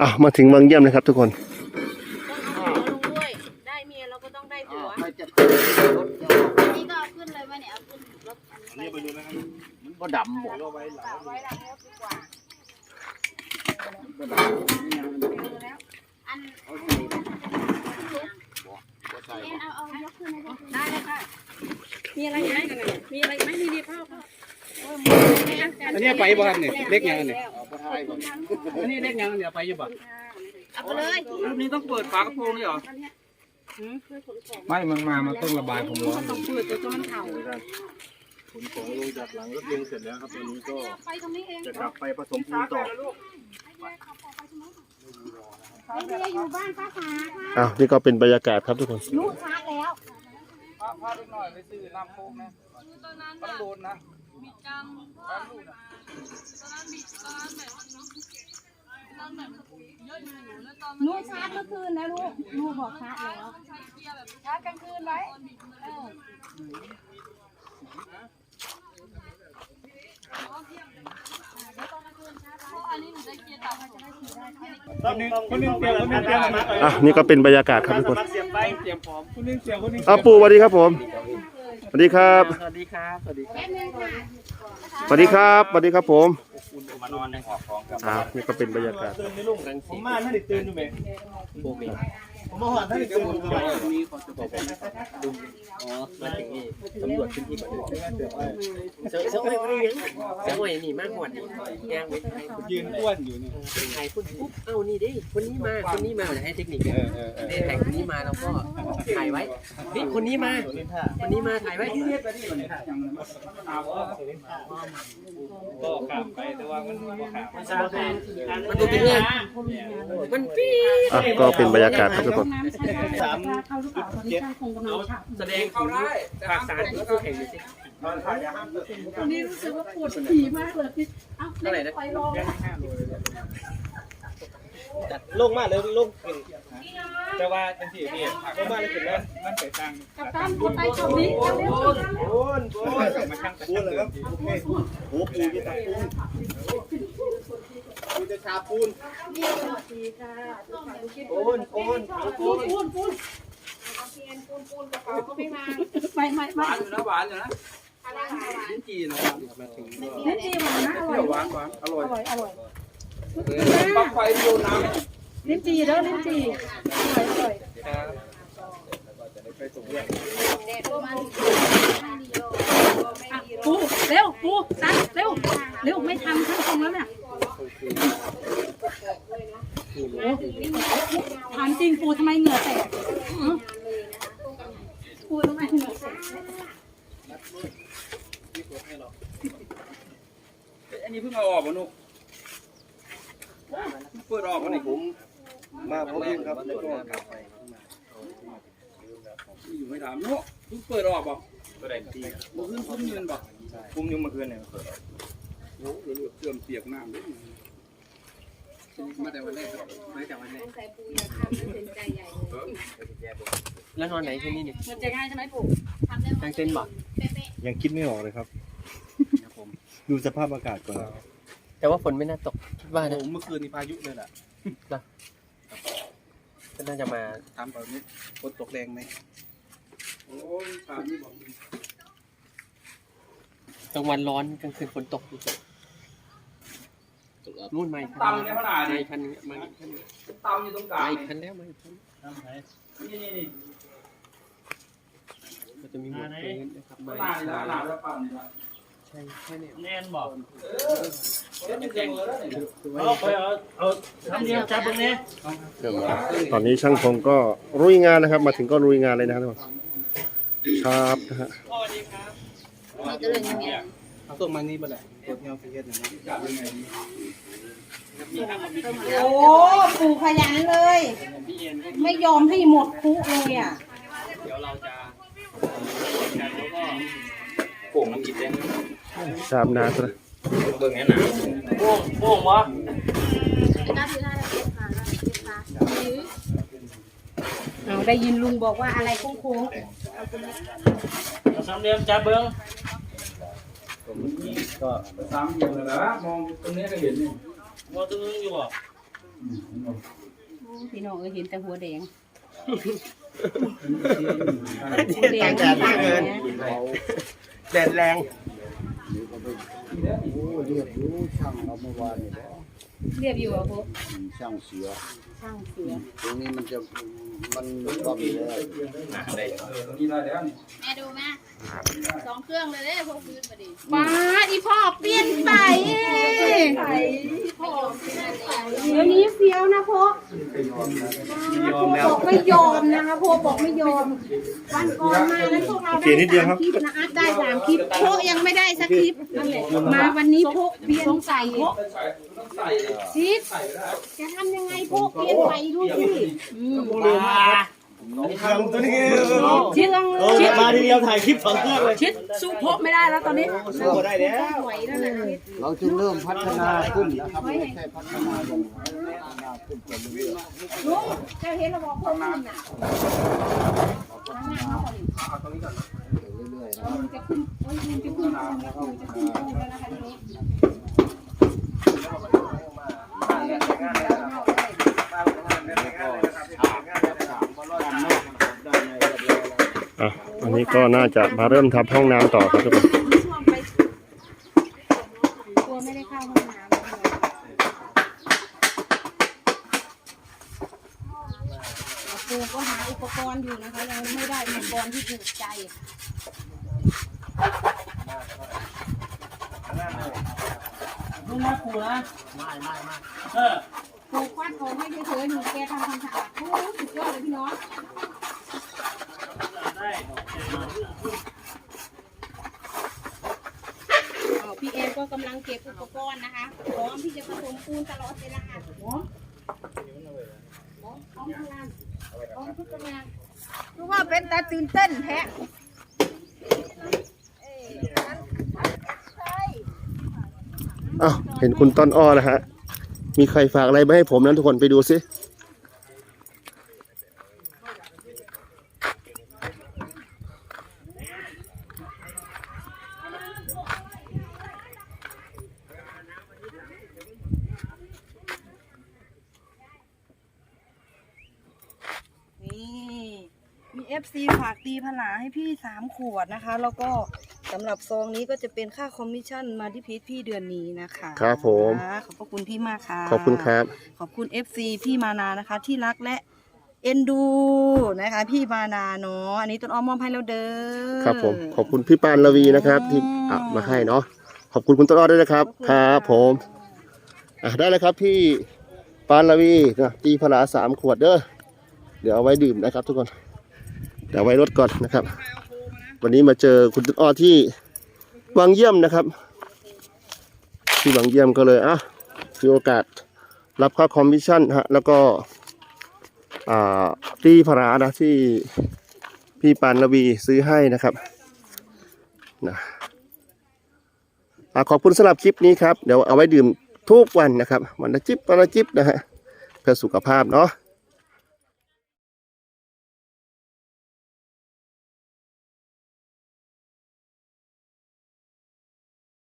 อะมาถึงวังเยี่ยมนะครับทุกคนต้องเอาผัวลงด้วยได้เมียเราก็ต้องได้ผัวใครจะขึ้นรถเดี๋ยวอันนี้ก็เอาขึ้นเลยไหมเนี่ยเอาขึ้นรถอันนี้ไปมันก็ดำหมดเอาไว้หลังรถดีกว่าก็ดำนี่นะมันอันเอาที่นี่ก็ใช่เอ็นเอาเอายกขึ้นให้ได้ได้เลยค่ะมีอะไรไหมมีอะไรไหมมีดีพ่อพ่ออันนี้ไปบ่ครับเนี่ยเล็กยังเนี่ยเอาไปให้ ก่อนอันนี้เล็กยังเนี่ยไปอยู่บ่เอาไปเลยรูปนี้ต้องเปิดฝากระโปรงเลยเหรอไม่มันมามันต้องระบายความร้อนต้องเปิดตัวมันเข่าขนของลงจากหลังรถยนต์เสร็จแล้วครับตอนนี้ก็ไปตรงนี้เองจะกลับไปผสมปูนต่อไอเดียอยู่บ้านป้าสาค่ะอะนี่ก็เป็นบรรยากาศครับทุกคนลูกชาร์จแล้วพาพาเล็กหน่อยไปซื้อน้ำโค้งนะต้องโดนนะ ลูกชาร์จเมื่อคืนนะลูกลูกบอกชาร์จแล้วชาร์จกลางคืนไว้เออคนนึงคนนึงเตรียมคนนึงเตรียมมาอะนี่ก็เป็นบรรยากาศครับทุกคนเสียบไปเตรียมพร้อมคนนึงเสียบคนนึงอะปู่สวัสดีครับผมสวัสดีครับสวัสดีครับสวัสดีครับแป๊บนึงค่ะสวัสดีครับสวัสดีครับผม มานอนในหอบของกับอะนี่ก็เป็นบรรยากาศ ตื่นไม่ลุงผมมาท่านได้ตื่นดูไหม ผมมาหอนท่านได้ตื่นดูไหมนี้ขอจะบอกว่าดูอ๋อมาถึงนี่ตำรวจขึ้นที่ก่อนเสือเสือโอ้ยเลี้ยงเสือโอ้ยนี่มากหวดย่างไว้ให้คุณยืนอ้วนอยู่เนี่ยเป็นใครคุณปุ๊บเอ้านี่ดิคนนี้มาคนนี้มาเดี๋ยวให้เทคนิคเนี่ยได้ถ่ายคนนี้มาแล้วก็ถ่ายไว้นี่คนนี้มาคนนี้มาถ่ายไว้ก็ข้ามไปแต่ว่ามันก็ข้ามมันดูเป็นเรื่องมันปี๊ดอะก็เป็นบรรยากาศครับกคนน้ำใช่ไหมเข้าหรือเปล่าตอนนี้ช่างคงกำลังฉับแสดงถึงภาคสารที่คู่แข่งดูสิตอนนี้รู้สึกว่าปวดผีมากเลยเอ้าเท่าไหนไปลองลงมาเลยลงขึ้นแต่ว่าจังที่นี่ลงมาเลยขึ้นแล้วมันไปทางกับตามคนไปชมนี้เร็วๆกันปูนปูนมาข้างปูนเลยครับโอเคโอ้ปู นี่ตะปูนปูจะชาปูนสวัสดีค่ะปูนปูนปูนปูนปูนไม่ไม่หไม่วานอยู่นะหวานอยู่นะลิ้นจี่นะครับมาถึงก็นี่จีหวานนะอร่อยหวานหวานอร่อยอร่อยอร่อยปักไฟดูน้ลิ้นจีเด้อลิ้นจีอร่อยอร่อยอะปูเร็วปูตันเร็วเร็วไม่ทันทั้งตรงแล้วเนี่ยโอ้ถามจริงปูทำไมเหงื่อแตกอื้อปูทำไมเหงื่อแตกำอันนี้เพิ่งเอาออกมานุกเปิดออกมานี่ผมมาพบกันครับแล้วก็กลับไปอยู่ไม่ถามนุกเพิ่งเปิดออกบอกก็ได้ที่บอกขึ้นคุ้มยืนบอกคุ้มยุ่งเมื่อคืนเนี่ยโอ้โหเดี๋ยวเสื่อมเปียกน้ำเลยมาแต่วันแรกครับมาแต่วันแรกแล้วนอนไหนคืนนี้นี่มันจะง่ายใช่ไหมปู่ทางเต้นบ่ยังคิดไม่ออกเลยครับ ดูสภาพอากาศก่อน แต่ว่าฝนไม่น่าตกคิดว่านะโอ้เมื่อคืนนี้พายุเลยแหละก็น่าจะมาถามตอนนี้ฝนตกแรงไหมโอ้ยถามนี่บอกกลางวันร้อนกลางคืนฝนตกนู่นไม่ตำในขนาดนี้คันนึงมาอีกคันนึงตำอยู่ตรงกลางมาอีกคันแล้วมาอีกคันนี่นี่นี่ก็จะมีหมวดปืนนะครับมาอีกคันใช่ใช่เนี่ย แน่นบอกเอาไปเอาทำเนียมจับตรงนี้ตอนนี้ช่างพงก็รุยงานนะครับ มาถึงก็รุยงานเลยนะครับทุกคนครับนะฮะเอาส่งมานี่บ่แหละตัวเงี้ยฟิเฮดนะโอ้ปูขยันเลย ไม่ยอมให้หมดคุเลยอะเดี๋ยวเราจะโป่งน้ำกินได้ ชามนาซะเบิ่งแน่หนาโป่งโป่งวะเอาได้ยินลุงบอกว่าอะไรโค้งสามเหลี่ยมจับเบิ้งสามเหลี่ยมเลยนะมองตรงนี้ก็เห็นนี่ว่าตัวนึงอยู่บ่พี่น้องเอ้ยเห็นแต่หัวแดงแดงแดดเกินแดดแรงโอ้ เรียกรู้ช่างเราเมื่อวานนี่บ่เรียบอยู่อะพวกช่างเสือช่างเสือตรงนี้มันจะมันก็มีแล้วแม่ดูแม่สองเครื่องเลยเด้พวกพื้นมาดิป้าอีพ่อเปลี่ยนไปเดี๋ยวนี้เฟี้ยวนะพ่อบอกไม่ยอมนะคะพ่อบอกไม่ยอมวันก่อนมาแล้วพวกเรา ได้สามคลิปนะอาร์ตได้สามคลิปโพะยังไม่ได้สักคลิปมาวันนี้โพะเปลี่ยนใส่ชิปจะทำยังไงโพะเปลี่ยนไปดูสิ เครื่องตัวนี้ชิดชิดมาทีเดียวถ่ายคลิปสองเครื่องเลยชิดสู้โพะไม่ได้แล้วตอนนี้สู้ได้แล้วไหวแล้วนะเราจึงเริ่มพัฒนาขึ้นนะครับไม่ใช่พัฒนาลงพัฒนาขึ้นเรื่อยลุงเจะเห็นระบอกโพะขึ้นน่ะๆเรื่อยๆนะมันจะขึ้นโอ้ยมันจะขึ้นมันจะขึ้นจะขึ้นแล้วนะคะทีนี้ นนี้ก็น่าจะมาเริ่มทำห้องน้ำต่อครับทุกคนช่วงไปกลัวไม่ได้เข้าห้องน้ำปูก็หาอุปกรณ์อยู่นะคะยังไม่ได้อุปกรณ์ที่ถูกใจลุงมาขู่นะปลูกควันออกให้เฉยๆหนูแกทำความสะอาดโอ้ยสุดยอดเลยพี่น้องเอาพี่เอก็กำลังเก็บอุปกรณ์นะคะพร้อมที่จะผสมปูนตลอดเวลาพร้อมพ รู้ว่าเป็นตาตื่นเต้นแฮะอ้าวเห็นคุณต้นอ้อแล้วฮะ มีใครฝากอะไรมาให้ผมนั้นทุกคนไปดูสิ FC ฝากตีผนาให้พี่สามขวดนะคะ แล้วก็สำหรับซองนี้ก็จะเป็นค่าคอมมิชชั่นมาที่พีทพี่เดือนนี้นะคะครับผมขอบพระคุณพี่มากค่ะ ขอบคุณครับ ขอบคุณ FC พี่มานานะคะ ที่รักและเอ็นดูนะคะ พี่มานาเนาะอันนี้ต้นอ้อมมอบให้แล้วเด้อ ครับผมขอบคุณพี่ปานลวีนะครับที่อะมาให้เนาะขอบคุณคุณต้นอ้อด้วยนะครับครับผมอะได้เลยครับพี่ปานลวีนะตีพลาสามขวดเด้อเดี๋ยวเอาไว้ดื่มนะครับ ทุกคน เดี๋ยวไว้รถก่อนนะครับ วันนี้มาเจอคุณต้นอ้อที่วังเยี่ยมนะครับ ที่วังเยี่ยมก็เลยอะมีโอกาสรับค่าคอมมิชชั่นฮะแล้วก็อ่าตีพลานะที่พี่ปานระวีซื้อให้นะครับนะขอบคุณสำหรับคลิปนี้ครับ เดี๋ยวเอาไว้ดื่มทุกวันนะครับ วันละจิบวันละจิบนะฮะเพื่อสุขภาพเนาะ